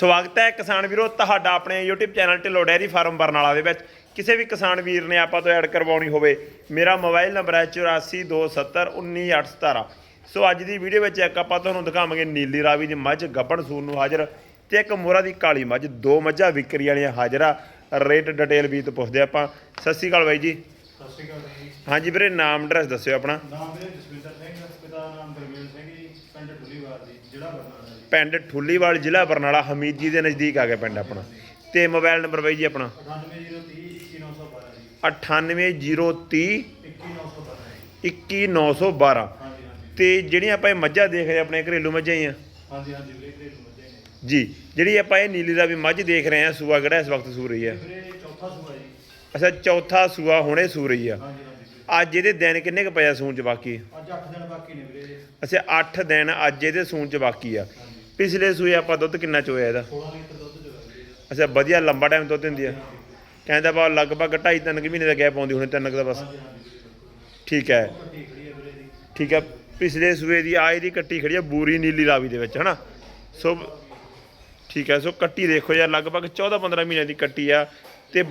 ਸਵਾਗਤ ਹੈ ਕਿਸਾਨ ਵੀਰੋ ਤੁਹਾਡਾ ਆਪਣੇ YouTube channel Dhillon dairy farm Barnala ਦੇ ਵਿੱਚ। ਕਿਸੇ ਵੀ ਕਿਸਾਨ ਵੀਰ ਨੇ ਆਪਾਂ ਤੋਂ ਐਡ ਕਰਵਾਉਣੀ ਹੋਵੇ ਮੇਰਾ ਮੋਬਾਈਲ ਨੰਬਰ ਹੈ 8427191817 ਸੋ ਅੱਜ ਦੀ ਵੀਡੀਓ ਵਿੱਚ ਇੱਕ ਆਪਾਂ ਤੁਹਾਨੂੰ ਦਿਖਾਵਾਂਗੇ ਨੀਲੀ ਰਾਵੀ ਦੀ ਮੱਝ ਗੱਬਣ ਸੂਰ ਨੂੰ ਹਾਜ਼ਰ ਤੇ ਇੱਕ ਮੋਰਾ ਦੀ ਕਾਲੀ ਮੱਝ ਦੋ ਮੱਝਾਂ ਵਿਕਰੀ ਵਾਲੀਆਂ ਹਾਜ਼ਰ ਆ। ਰੇਟ ਡਿਟੇਲ ਵੀ ਤੋਂ ਪੁੱਛਦੇ ਆਪਾਂ। ਸਤਿ ਸ਼੍ਰੀ ਅਕਾਲ ਬਾਈ ਜੀ। ਸਤਿ ਸ਼੍ਰੀ ਅਕਾਲ ਜੀ। ਹਾਂਜੀ ਵੀਰੇ ਨਾਮ ਐਡਰੈਸ ਦੱਸਿਓ ਆਪਣਾ। ਨਾਮ ਮੇਰੇ ਨਾਮ ਗੁਰਮੇਲ ਸਿੰਘ ਜੀ ਪਿੰਡ ਢੁੱਲੀਵਾਲ ਜੀ ਜਿਹੜਾ ਬਰਨਾਲਾ ਜੀ। ਪਿੰਡ ਠੁੱਲੀਵਾਲ ਜ਼ਿਲ੍ਹਾ ਬਰਨਾਲਾ ਹਮੀਦ ਜੀ ਦੇ ਨਜ਼ਦੀਕ ਆ ਗਿਆ ਪਿੰਡ ਆਪਣਾ। ਤੇ ਮੋਬਾਈਲ ਨੰਬਰ ਬਾਈ ਜੀ ਆਪਣਾ? 98030 21912 98030 21912 21912 ਹਾਂਜੀ ਹਾਂਜੀ। ਤੇ ਜਿਹੜੀਆਂ ਆਪਾਂ ਇਹ ਮੱਝਾਂ ਦੇਖ ਰਹੇ ਆਪਣੇ ਘਰੇਲੂ ਮੱਝਾਂ ਹੀ ਆ। ਹਾਂਜੀ ਹਾਂਜੀ ਵੀਰੇ ਘਰੇਲੂ ਮੱਝਾਂ ਨੇ। ਜੀ ਜਿਹੜੀ ਆਪਾਂ ਇਹ ਨੀਲੀ ਦਾ ਵੀ ਮੱਝ ਦੇਖ ਰਹੇ ਆ ਸੂਆ ਕਿਹੜਾ ਇਸ ਵਕਤ ਸੂ ਰਹੀ ਆ? ਵੀਰੇ ਚੌਥਾ ਸੂਆ ਜੀ। ਅੱਛਾ ਚੌਥਾ ਸੂਆ ਹੁਣੇ ਸੂ ਰਹੀ ਆ। ਹਾਂਜੀ ਹਾਂਜੀ। ਵੀਰੇ ਅੱਜ ਇਹਦੇ ਦਿਨ ਕਿੰਨੇ ਕੁ ਪਿਆ ਸੂਣ ਚ ਬਾਕੀ? ਅੱਜ 8 ਦਿਨ ਬਾਕੀ ਨੇ ਵੀਰੇ। ਅੱਛਾ 8 ਦਿਨ ਅੱਜ ਇਹਦੇ ਸੂਣ ਚ ਬਾਕੀ ਆ। ਪਿਛਲੇ ਸੂਏ ਆਪਾਂ ਦੁੱਧ ਕਿੰਨਾ ਚੋਇਆ ਇਹਦਾ? 16 ਲੀਟਰ ਦੁੱਧ ਵੀਰੇ ਅੱਛਾ ਵਧੀਆ ਲੰਬਾ ਟਾਈਮ ਦੁੱਧ ਦਿੰਦੀ ਆ। ਕਹਿੰਦਾ ਬਾ ਲਗਭਗ 2.5 ਤਿੰਨ ਕੁ ਮਹੀਨੇ ਦਾ ਗੈਪ ਆਉਂਦੀ ਹੁਣੇ ਤਿੰਨ ਕੁ ਦਾ ਬਸ। ਠੀਕ ਹੈ। ਠੀਕ ਹੈ ਪਿਛਲੇ ਸੂਏ ਦੀ ਆਏ ਦੀ ਕੱਟੀ ਖੜੀ ਆ ਬੂਰੀ ਨੀਲੀ ਰਾਵੀ ਦੇ ਵਿੱਚ ਹਨਾ? ਸੋ ਠੀਕ ਹੈ ਸੋ ਕੱਟੀ ਦੇਖੋ ਯਾਰ ਲਗਭਗ 14 15 ਮਹੀਨਿਆਂ ਦੀ ਕੱਟੀ ਆ ਤੇ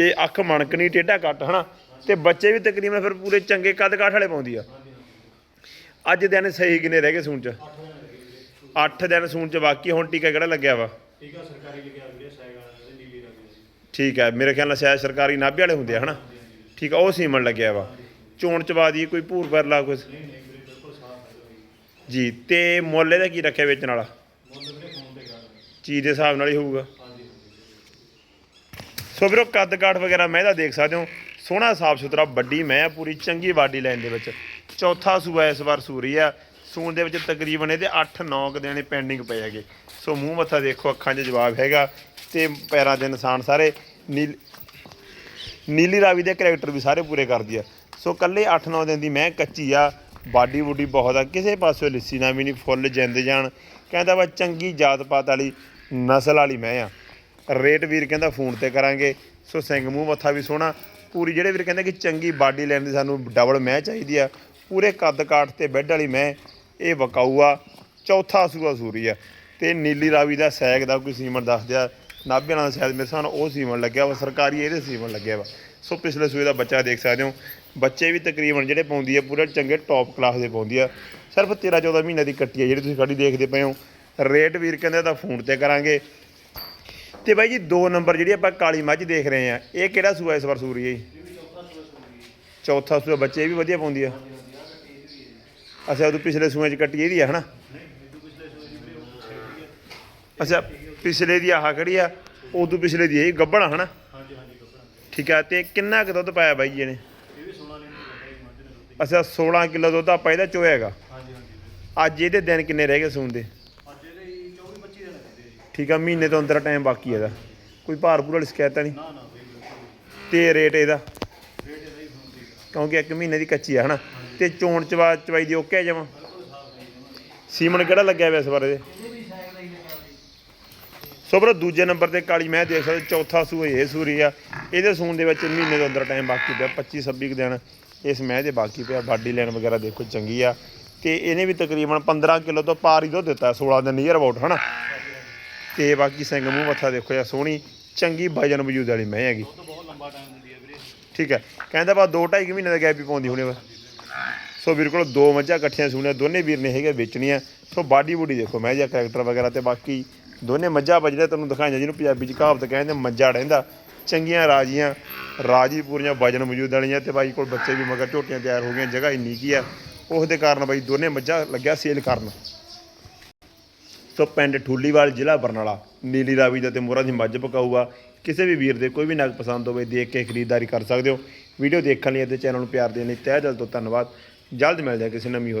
ਤੇ ਅੱਖ ਮਣਕਣੀ ਟੇਢਾ ਕੱਟ ਹਨਾ? ਤੇ ਬੱਚੇ ਵੀ ਤਕਰੀਬਨ ਫਿਰ ਪੂਰੇ ਚੰਗੇ ਕੱਦ ਕਾਠ ਵਾਲੇ ਪਾਉਂਦੀ ਆ। ਅੱਜ ਦਿਨ ਸਹੀ ਕਿੰਨੇ ਰਹਿ ਗਏ ਸੂਣ ਚ? 8 ਦਿਨ ਲੱਗੇ ਵੀਰੇ 8 ਦਿਨ ਸੂਣ ਚ ਬਾਕੀ ਹੁਣ ਟੀਕਾ ਕਿਹੜਾ ਲੱਗਿਆ ਵਾ? ਠੀਕ ਸਰਕਾਰੀ ਵੀਰੇ ਨੀਲੀ ਰੰਗ ਦਾ। ਹੈ ਮੇਰੇ ਖਿਆਲ ਨਾਲ ਸ਼ਾਇਦ ਸਰਕਾਰੀ ਨਾਭੇ ਵਾਲੇ ਹੁੰਦੇ ਆ ਹਨਾ? ਠੀਕ ਆ ਉਹ ਸੀਮਨ ਲੱਗਿਆ ਵਾ। ਚੋਣ ਚ ਬਾਦੀ ਕੋਈ ਭੂਰ ਪਰਲਾ ਹੈ ਜੀ ਤੇ ਮੁੱਲ ਇਹਦਾ ਕੀ ਰੱਖਿਆ ਵੇਚਣ ਵਾਲਾ? ਮੁੱਲ ਵੀਰੇ ਫੋਨ ਤੇ ਕਰ ਚੀਜ਼ ਦੇ ਹਿਸਾਬ ਨਾਲ ਹੀ ਹੋਊਗਾ। ਸੋ ਵੀਰੋ, ਕੱਦ ਕਾਠ ਵਗੈਰਾ ਮੈਂ ਇਹਦਾ ਦੇਖ ਸਕਦੇ ਹੋ। ਸੋਹਣਾ, ਸਾਫ਼ ਸੁਥਰਾ, ਵੱਡੀ ਮੈਂ ਆ, ਪੂਰੀ ਚੰਗੀ ਬਾਡੀ ਲਾਈਨ ਦੇ ਵਿੱਚ। ਚੌਥਾ ਸੂਆ ਇਸ ਵਾਰ ਸੂਰੀ ਆ। ਸੂਣ ਦੇ ਵਿੱਚ ਤਕਰੀਬਨ ਇਹਦੇ 8-9 ਕ ਦਿਨ ਪੈਂਡਿੰਗ ਪਏ ਹੈਗੇ। ਸੋ ਮੂੰਹ ਮੱਥਾ ਦੇਖੋ, ਅੱਖਾਂ 'ਚ ਜਵਾਬ ਹੈਗਾ ਤੇ ਪੈਰਾਂ ਦੇ ਨਿਸ਼ਾਨ ਸਾਰੇ ਨੀਲ, ਨੀਲੀ ਰਾਵੀ ਦੇ ਕਰੈਕਟਰ ਵੀ ਸਾਰੇ ਪੂਰੇ ਕਰਦੀ ਆ। ਸੋ ਕੱਲੇ 8-9 ਦਿਨ ਦੀ ਮੈਂ ਕੱਚੀ ਆ। ਬਾਡੀ ਬੂਡੀ ਬਹੁਤ ਆ। ਕਿਸੇ ਪਾਸੇ ਲਿੱਸੀ ਨਾ ਵੀ ਨਹੀਂ, ਫੁੱਲ ਜਿੰਦ ਜਾਣ। ਕਹਿੰਦਾ ਵਾ, ਚੰਗੀ ਜਾਤ ਪਾਤ ਵਾਲੀ ਨਸਲ ਵਾਲੀ ਮੈਂ ਆ। ਰੇਟ ਵੀਰ ਕਹਿੰਦਾ ਫੋਨ ਤੇ ਕਰਾਂਗੇ। ਸੋ ਸਿੰਘ ਮੂੰਹ ਮੱਥਾ ਵੀ ਸੋਹਣਾ। ਪੂਰੀ ਜਿਹੜੇ ਵੀਰ ਕਹਿੰਦੇ ਕਿ ਚੰਗੀ ਬਾਡੀ ਲੈਣ ਦੀ ਸਾਨੂੰ ਡਬਲ ਮੈਂ ਚਾਹੀਦੀ ਆ। ਪੂਰੇ ਕੱਦ ਕਾਠ ਤੇ ਬੈੱਡ ਵਾਲੀ ਮੈਂ ਇਹ ਵਕਾਊ ਆ। ਚੌਥਾ ਸੂਆ ਸੂਰੀ ਆ। ਤੇ ਨੀਲੀ ਰਾਵੀ ਦਾ ਸੈਗ ਦਾ ਕੋਈ ਸੀਮਨ ਦੱਸ ਦਿਆ। ਨਾਭੇ ਨਾਲ ਸ਼ਾਇਦ ਮੇਰੇ ਸਾਹਮਣੇ ਉਹ ਸੀਮਨ ਲੱਗਿਆ ਵਾ, ਸਰਕਾਰੀ ਇਹਦੇ ਸੀਮਨ ਲੱਗਿਆ ਵਾ। ਸੋ ਪਿਛਲੇ ਸੂਏ ਦਾ ਬੱਚਾ ਦੇਖ ਸਕਦੇ ਹੋ। ਬੱਚੇ ਵੀ ਤਕਰੀਬਨ ਜਿਹੜੇ ਪਾਉਂਦੀ ਆ, ਪੂਰੇ ਚੰਗੇ ਟੌਪ ਕਲਾਸ ਦੇ ਪਾਉਂਦੀ ਆ। ਸਿਰਫ 13 14 ਮਹੀਨੇ ਦੀ ਕੱਟੀ ਆ, ਜਿਹੜੀ ਤੁਸੀਂ ਖੜੀ ਦੇਖਦੇ ਪਏ ਹੋ। ਰੇਟ ਵੀਰ ਕਹਿੰਦੇ ਤਾਂ ਫੋਨ ਤੇ ਕਰਾਂਗੇ। ਤੇ ਬਾਈ ਜੀ ਦੋ ਨੰਬਰ ਜਿਹੜੀ ਆਪਾਂ ਕਾਲੀ ਮੱਝ ਦੇਖ ਰਹੇ ਆ ਇਹ ਕਿਹੜਾ ਸੂਆ ਇਸ ਵਾਰ ਸੂਰੀ ਹੈ ਜੀ? ਚੌਥਾ ਸੂਆ ਬੱਚੇ ਵੀ ਵਧੀਆ ਪਾਉਂਦੀ ਆ। ਅੱਛਾ ਉਦੋਂ ਪਿਛਲੇ ਸੂਏ ਚ ਕੱਟੀ ਇਹਦੀ ਆ ਹਨਾ? ਅੱਛਾ ਪਿਛਲੇ ਦੀ ਆਹ ਖੜੀ ਆ? ਉਦੋਂ ਪਿਛਲੇ ਦੀ ਇਹ ਗੱਬਣਾ ਹਨਾ? ਹਾਂਜੀ ਹਾਂਜੀ ਠੀਕ ਆ ਤੇ ਕਿੰਨਾ ਕੁ ਦੁੱਧ ਪਾਇਆ ਬਾਈ ਜੀ ਨੇ ਇਹ ਵੀ 16 ਲੀਟਰ ਦਾ ਹੈ ਮੱਝ ਨੇ ਦੁੱਧ ਅੱਛਾ 16 ਕਿਲੋ ਦੁੱਧ ਆਪਾਂ ਇਹਦਾ ਚੋਇਆ ਹੈਗਾ। ਹਾਂਜੀ। ਅੱਜ ਇਹਦੇ ਦਿਨ ਕਿੰਨੇ ਰਹਿ ਗਏ ਸੂਣ ਦੇ ਅੱਜ ਇਹਦੇ 24 25 ਦਿਨ ਰਹਿੰਦੇ ਜੀ ਠੀਕ ਆ ਮਹੀਨੇ ਤੋਂ ਅੰਦਰ ਟਾਈਮ ਬਾਕੀ ਇਹਦਾ। ਕੋਈ ਭਾਰ ਭੂਰ ਵਾਲੀ ਸ਼ਿਕਾਇਤ ਨਹੀਂ? ਨਾ ਤੇ ਰੇਟ ਇਹਦਾ? ਕਿਉਂਕਿ ਇੱਕ ਮਹੀਨੇ ਦੀ ਕੱਚੀ ਆ ਹਨਾ? ਤੇ ਚੋਣ ਚਵਾ ਚਵਾਈ ਦੀ ਓਕੇ ਜਮਾ? ਸੀਮਨ ਕਿਹੜਾ ਲੱਗਿਆ ਹੋਇਆ ਇਸ ਵਾਰ ਇਹਦੇ? ਦਾ ਸੋ ਬਰੋ ਦੂਜੇ ਨੰਬਰ ਤੇ ਕਾਲੀ ਮੈਂ ਦੇਖ ਸਕਦੇ ਚੌਥਾ ਸੂਆ ਇਹ ਸੂਰੀ ਆ। ਇਹਦੇ ਸੂਣ ਦੇ ਵਿੱਚ ਮਹੀਨੇ ਤੋਂ ਅੰਦਰ ਟਾਈਮ ਬਾਕੀ ਪਿਆ 25 26 ਕੁ ਦਿਨ ਇਸ ਮੈਂ ਦੇ ਬਾਕੀ ਪਿਆ। ਬਾਡੀ ਲਾਈਨ ਵਗੈਰਾ ਦੇਖੋ ਚੰਗੀ ਆ। ਤੇ ਇਹਨੇ ਵੀ ਤਕਰੀਬਨ 15 ਕਿਲੋ ਤੋਂ ਪਾਰ ਹੀ ਦੁੱਧ ਦਿੱਤਾ 16 ਦਿਨ ਨੀਅਰ ਅਬਾਊਟ ਹਨਾ? ਤੇ ਬਾਕੀ ਸਿੰਘ ਮੂੰਹ ਮੱਥਾ ਦੇਖੋ ਯਾ ਸੋਹਣੀ, ਚੰਗੀ ਵਜਨ ਵਜੂਦ ਵਾਲੀ ਮੈਂ ਹੈਗੀ। ਦੁੱਧ ਬਹੁਤ ਲੰਬਾ ਟਾਈਮ ਦਿੰਦੀ ਹੈ। ਵੀਰੇ ਠੀਕ ਹੈ ਕਹਿੰਦਾ ਬਾ 2.5 ਮਹੀਨੇ ਦਾ ਗੈਪ ਵੀ ਪਾਉਂਦੀ ਹੁਣੇ ਵਾ ਸੋ ਵੀਰ ਕੋਲ ਦੋ ਮੱਝਾਂ ਇਕੱਠੀਆਂ ਸੂਣੀਆਂ ਦੋਨੇ ਵੀਰ ਨੇ ਹੈਗੇ ਵੇਚਣੀਆਂ। ਸੋ ਬਾਡੀ ਬੂਡੀ ਦੇਖੋ, ਮੈਂ ਜਾਂ ਕਰੈਕਟਰ ਵਗੈਰਾ ਤੇ ਬਾਕੀ ਦੋਨੇ ਮੱਝਾਂ ਬਜਦੇ ਤੁਹਾਨੂੰ ਦਿਖਾਈਆਂ ਜਿਹਨੂੰ ਪੰਜਾਬੀ ਚ ਕਹਾਵਤ ਕਹਿੰਦੇ ਮੱਝਾ ਰਹਿੰਦਾ। ਚੰਗੀਆਂ ਰਾਜੀਆਂ, ਰਾਜੀ ਪੂਰੀਆਂ ਵਜਨ ਮੌਜੂਦ ਵਾਲੀਆਂ ਤੇ ਬਾਈ ਕੋਲ ਬੱਚੇ ਵੀ ਮਗਰ ਝੋਟੀਆਂ ਤਿਆਰ ਹੋ ਗਈਆਂ, ਜਗ੍ਹਾ ਇੰਨੀ ਕੀ ਆ। ਉਸ ਦੇ ਕਾਰਨ ਬਾਈ ਦੋਨੇ ਮੱਝਾਂ ਲੱਗਿਆ ਸੇਲ ਕਰਨ। ਸੋ ਪਿੰਡ ਠੂਲੀਵਾਲ ਜ਼ਿਲ੍ਹਾ ਬਰਨਾਲਾ, ਨੀਲੀ ਰਾਵੀ ਦਾ ਤੇ ਮੋਹਰਾ ਦੀ ਮੱਝ ਪਕਾਊਗਾ। ਕਿਸੇ ਵੀ ਵੀਰ ਦੇ ਕੋਈ ਵੀ ਨਗ ਪਸੰਦ ਹੋਵੇ, ਦੇਖ ਕੇ ਖਰੀਦਦਾਰੀ ਕਰ ਸਕਦੇ ਹੋ। ਵੀਡੀਓ ਦੇਖਣ ਲਈ ਅਤੇ ਚੈਨਲ ਨੂੰ ਪਿਆਰ ਦੇਣ ਲਈ ਤਹਿ ਦਿਲ ਤੋਂ ਧੰਨਵਾਦ। ਜਲਦ ਮਿਲਦੇ ਹਾਂ ਕਿਸੇ ਨਵੀਂ ਹੋਰ